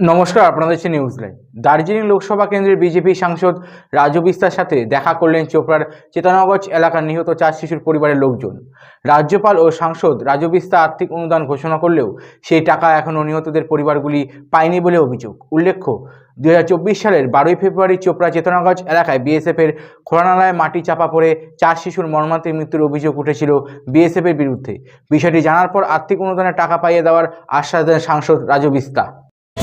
নমস্কার, আপনাদের হচ্ছে নিউজ লাইভ দার্জিলিং লোকসভা কেন্দ্রের বিজেপি সাংসদ রাজু বিস্তার সাথে দেখা করলেন চোপড়ার চেতনাগঞ্জ এলাকার নিহত চার শিশুর পরিবারের লোকজন। রাজ্যপাল ও সাংসদ রাজু বিস্তা আর্থিক অনুদান ঘোষণা করলেও সেই টাকা এখনও নিহতদের পরিবারগুলি পায়নি বলে অভিযোগ। উল্লেখ্য দু হাজার চব্বিশ সালের বারোই ফেব্রুয়ারি চোপড়া চেতনাগজ এলাকায় বিএসএফের খোলানালায় মাটি চাপা পড়ে চার শিশুর মর্মান্তিক মৃত্যুর অভিযোগ উঠেছিল বিএসএফের বিরুদ্ধে। বিষয়টি জানার পর আর্থিক অনুদানের টাকা পাইয়ে দেওয়ার আশ্বাস দেন সাংসদ রাজু বিস্তা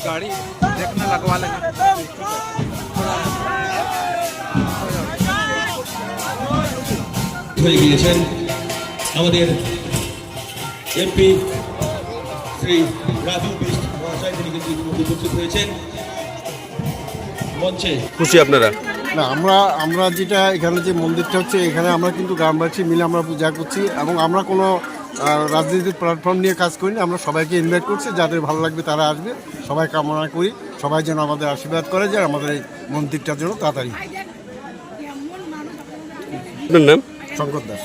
गाड़ी देखने लगवा लेंगे হয়ে গিয়েছেন আমাদের এমপি শ্রী রাজু বিষ্ট মহাশয় তিনি কিন্তু ইতিমধ্যে উপস্থিত হয়েছেন মঞ্চে খুশি আপনারা না আমরা আমরা যেটা এখানে যে মন্দিরটা হচ্ছে এখানে আমরা কিন্তু গ্রামবাসী মিলে আমরা পূজা করছি এবং আমরা কোনো আহ, রাজনীতির প্ল্যাটফর্ম নিয়ে কাজ করি না আমরা সবাইকে ইনভাইট করছি যাদের ভালো লাগবে তারা আসবে। সবাই কামনা করি সবাই যেন আমাদের আশীর্বাদ করে যে আমাদের এই মন্দিরটার জন্য তাড়াতাড়ি আপনার নাম? শঙ্কর দাস।